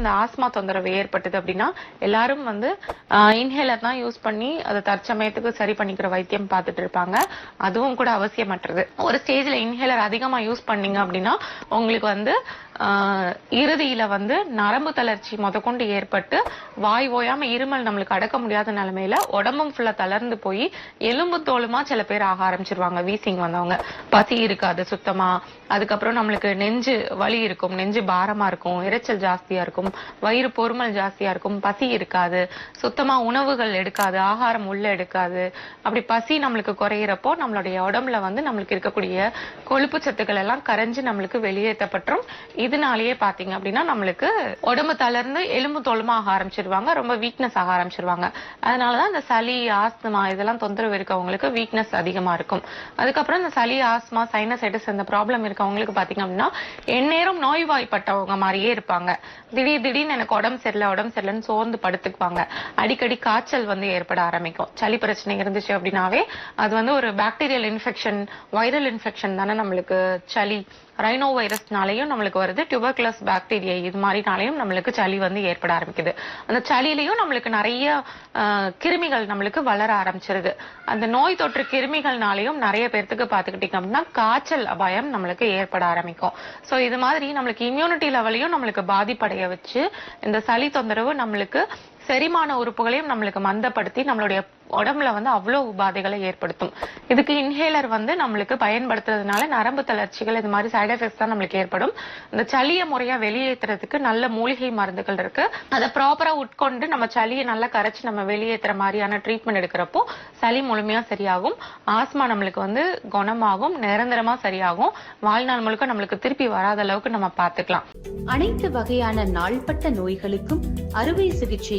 இந்த ஆஸ்மா தொந்தரவு ஏற்பட்டது அப்படின்னா எல்லாரும் வந்து இன்ஹேலர் தான் யூஸ் பண்ணி அதை தற்சமயத்துக்கு சரி பண்ணிக்கிற வைத்தியம் பார்த்துட்டு இருப்பாங்க. அதுவும் கூட அவசியமற்றது. ஒரு ஸ்டேஜ்ல இன்ஹேலர் அதிகமா யூஸ் பண்ணீங்க அப்படின்னா உங்களுக்கு வந்து இறுதியில வந்து நரம்பு தளர்ச்சி முதற்கொண்டு ஏற்பட்டு வாய் ஓயாம இருமல் நம்மளுக்கு அடக்க முடியாத நிலைமையில உடம்பும் ஃபுல்லா தளர்ந்து போய் எலும்பு தோலுமா சில பேர் ஆக ஆரம்பிச்சிருவாங்க வீசிங் வந்தவங்க. பசி இருக்காது சுத்தமா. அதுக்கப்புறம் நம்மளுக்கு நெஞ்சு வலி இருக்கும் நெஞ்சு பாரமா இருக்கும் இரைச்சல் ஜாஸ்தியா இருக்கும் வயிறு பொறுமல் ஜாஸ்தியா இருக்கும் பசி இருக்காது சுத்தமா உணவுகள் எடுக்காது ஆகாரம் உள்ள எடுக்காது. அப்படி பசி நம்மளுக்கு குறையிறப்போ நம்மளுடைய உடம்புல வந்து நம்மளுக்கு இருக்கக்கூடிய கொழுப்பு சத்துக்கள் எல்லாம் கரைஞ்சு நம்மளுக்கு வெளியேற்றப்பட்டுரும். இதனாலேயே பாத்தீங்க அப்படின்னா நம்மளுக்கு உடம்பு தளர்ந்து எலும்பு தோலுமா ஆரம்பிச்சிருவாங்க ரொம்ப வீக்னஸ் ஆக ஆரம்பிச்சிருவாங்க. அதனாலதான் இந்த சளி ஆஸ்துமா இதெல்லாம் தொந்தரவு இருக்கவங்களுக்கு வீக்னஸ் அதிகமா இருக்கும். அதுக்கப்புறம் இந்த சளி ஆஸ்மா சைனசைட்டிஸ் இந்த ப்ராப்ளம் இருக்கவங்களுக்கு பாத்தீங்க அப்படின்னா எந்நேரம் நோய்வாய்ப்பட்டவங்க மாதிரியே இருப்பாங்க. திடீர் திடீர்னு எனக்கு உடம்பு சரியில்லை உடம்பு சரியில்லைன்னு சோர்ந்து படுத்துக்குவாங்க. அடிக்கடி காய்ச்சல் வந்து ஏற்பட ஆரம்பிக்கும். சளி பிரச்சனை இருந்துச்சு அப்படின்னாவே அது வந்து ஒரு பாக்டீரியல் இன்ஃபெக்ஷன் வைரல் இன்ஃபெக்ஷன் தானே நம்மளுக்கு சளி. ரைனோ வைரஸ்னாலையும் நம்மளுக்கு வருது. டியூபர்குலஸ் பாக்டீரியா இது மாதிரினாலையும் நம்மளுக்கு சளி வந்து ஏற்பட ஆரம்பிக்குது. அந்த சளியிலையும் நம்மளுக்கு நிறைய கிருமிகள் நம்மளுக்கு வளர ஆரம்பிச்சிருது. அந்த நோய் தொற்று கிருமிகள்னாலையும் நிறைய பேர்த்துக்கு பாத்துக்கிட்டீங்க அப்படின்னா காய்ச்சல் அபாயம் நம்மளுக்கு ஏற்பட ஆரம்பிக்கும். சோ இது மாதிரி நம்மளுக்கு இம்யூனிட்டி லெவலையும் நம்மளுக்கு பாதிப்படைய வச்சு இந்த சளி தொந்தரவு நம்மளுக்கு செரிமான உறுப்புகளையும் நம்மளுக்கு மந்தப்படுத்தி நம்மளுடைய உடம்புல வந்து அவ்வளோ உபாதைகளை ஏற்படுத்தும். இதுக்கு இன்ஹேலர் வந்து நம்மளுக்கு பயன்படுத்துறதுனால நரம்பு தளர்ச்சிகள் இது மாதிரி சைடு எஃபெக்ட்ஸ் தான் நம்மளுக்கு ஏற்படும். இந்த சளியை முறையா வெளியேற்றுறதுக்கு நல்ல மூலிகை மருந்துகள் இருக்கு. அதை ப்ராப்பரா உட்கொண்டு நம்ம சளியை நல்லா கரைச்சு நம்ம வெளியேற்றுற மாதிரியான ட்ரீட்மெண்ட் எடுக்கிறப்போ சளி முழுமையா சரியாகும். ஆஸ்மா நம்மளுக்கு வந்து குணமாகும் நிரந்தரமா சரியாகும். வாழ்நாள் முழுக்க நம்மளுக்கு திருப்பி வராத அளவுக்கு நம்ம பாத்துக்கலாம் அனைத்து வகையான நாள்பட்ட நோய்களுக்கும் அறுவை சிகிச்சை